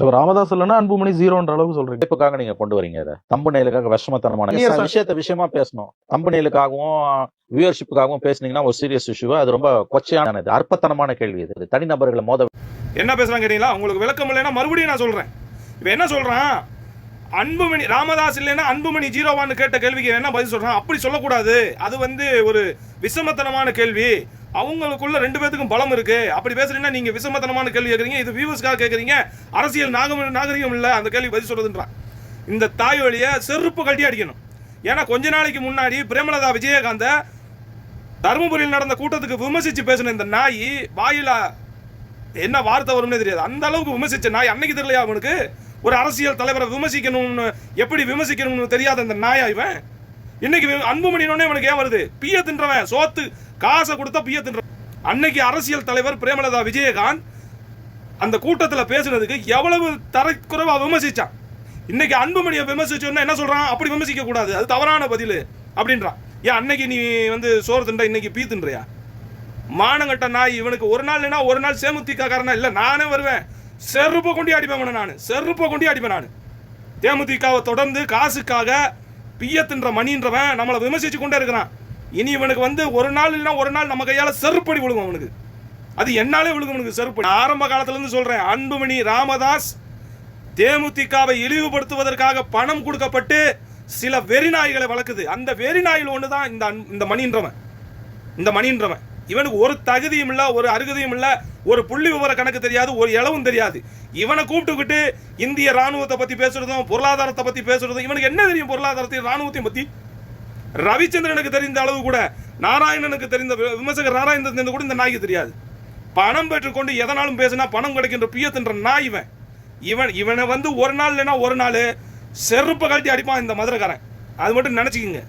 இப்ப ராமதாஸ் இல்லைன்னா அன்புமணி ஜீரோன்ற அளவுக்கு சொல்றீங்க. படிப்புக்காக நீங்க கொண்டு வரீங்க அதை தம்புநெயிலுக்காக விஷமத்தனமான Yes, sir. விஷயத்த விஷயமா பேசணும். தம்புநெயிலுக்காகவும் வியூவர்ஷிப்புக்காகவும் பேசுனீங்கன்னா ஒரு சீரியஸ் இஷ்யூ அது ரொம்ப கொச்சையானது அற்பத்தனமான கேள்வி இது. இது தனிநபர்களை மோத என்ன பேசுறாங்க கேட்டீங்களா? உங்களுக்கு விளக்கம் இல்லைன்னா மறுபடியும் நான் சொல்றேன். இப்போ என்ன சொல்றான்? அன்புமணி ராமதாஸ் இல்லைன்னா அன்புமணி ஜீரோவான்னு கேட்ட கேள்விக்கு என்ன பதில் சொல்றான்? அப்படி சொல்லக்கூடாது. அது வந்து ஒரு விஷமத்தனமான கேள்வி. அவங்களுக்குள்ள ரெண்டு பேத்துக்கும் பலம் இருக்கு. அப்படி பேசுறீங்கன்னா நீங்க விஷமத்தனமான கேள்வி கேட்குறீங்க. இது வியூவர்ஸ்க்காக கேட்குறீங்க. அரசியல் நாகம் நாகரிகம் இல்லை. அந்த கேள்வி பதில் சொல்றதுன்றான் இந்த தாய் வழியை செருப்பு கட்டி அடிக்கணும். ஏன்னா கொஞ்ச நாளைக்கு முன்னாடி பிரேமலதா விஜயகாந்த தருமபுரியில் நடந்த கூட்டத்துக்கு விமர்சிச்சு பேசின இந்த நாய் வாயில என்ன வார்த்தை வரும்னே தெரியாது. அந்த அளவுக்கு விமர்சிச்ச நாய் அன்னைக்கு தெரியலையா அவனுக்கு? ஒரு அரசியல் தலைவரை விமர்சிக்கணும்னு எப்படி விமர்சிக்கணும்னு தெரியாத அந்த நாயா இவன்? இன்னைக்கு வி- அன்புமணினோடனே இவனுக்கு ஏன் வருது? பிய தின்றவன் சோத்து காசை கொடுத்தா பிய தின்றவன் அன்னைக்கு அரசியல் தலைவர் பிரேமலதா விஜயகாந்த் அந்த கூட்டத்தில் பேசுனதுக்கு எவ்வளவு தரக்குறைவா விமர்சிச்சான். இன்னைக்கு அன்புமணியை விமர்சிச்சோன்னா என்ன சொல்றான்? அப்படி விமர்சிக்க கூடாது. அது தவறான பதில் அப்படின்றான். ஏன் அன்னைக்கு நீ வந்து சோறு தின்ற இன்னைக்கு பீ தின்றியா? மானங்கட்ட நாய் இவனுக்கு ஒரு நாள் இல்லைனா ஒரு நாள் சேமுத்திக்காரனா இல்லை நானே வருவேன். செருப்பை கொண்டு அடிப்பேன் நான். செருப்பை கொண்டு அடிப்பேன் நான். தேமுதிகவை தொடர்ந்து காசுக்காக பியத்துன்ற மணின்றவன் நம்மளை விமர்சிச்சு கொண்டே இருக்கிறான். இனி இவனுக்கு வந்து ஒரு நாள் இல்லைன்னா ஒரு நாள் நம்ம கையால் செருப்படி விழுகும் அவனுக்கு. அது என்னாலே விழுகும் அவனுக்கு செருப்படி. ஆரம்ப காலத்துலேருந்து சொல்கிறேன் அன்புமணி ராமதாஸ் தேமுதிகவை இழிவுபடுத்துவதற்காக பணம் கொடுக்கப்பட்டு சில வெறிநாய்களை வளர்க்குது. அந்த வெறிநாயில் ஒன்று தான் இந்த அன்- இந்த மணின்றவன். இந்த மணின்றவன். இவனுக்கு ஒரு தகுதியும் இல்லை ஒரு அருகதையும் இல்லை ஒரு புள்ளி விவர கணக்கு தெரியாது ஒரு இளவும் தெரியாது. இவனை கூப்பிட்டுக்கிட்டு இந்திய ராணுவத்தை பத்தி பேசுறதும் பொருளாதாரத்தை பத்தி பேசுறதும் இவனுக்கு என்ன தெரியும் பொருளாதாரத்தையும் ராணுவத்தையும் பத்தி? ரவிச்சந்திரனுக்கு தெரிந்த அளவு கூட நாராயணனுக்கு தெரிந்த விமர்சகர் நாராயணன் தெரிந்த கூட இந்த நாய்க்கு தெரியாது. பணம் பெற்றுக்கொண்டு எதனாலும் பேசினா பணம் கிடைக்கின்ற பியத்தின்ற நாய் இவன். இவன் இவனை வந்து ஒரு நாள் இல்லைன்னா ஒரு நாள் செருப்பை கழட்டி அடிப்பான் இந்த மதுரைக்காரன். அது மட்டும் நினச்சிக்கிங்க.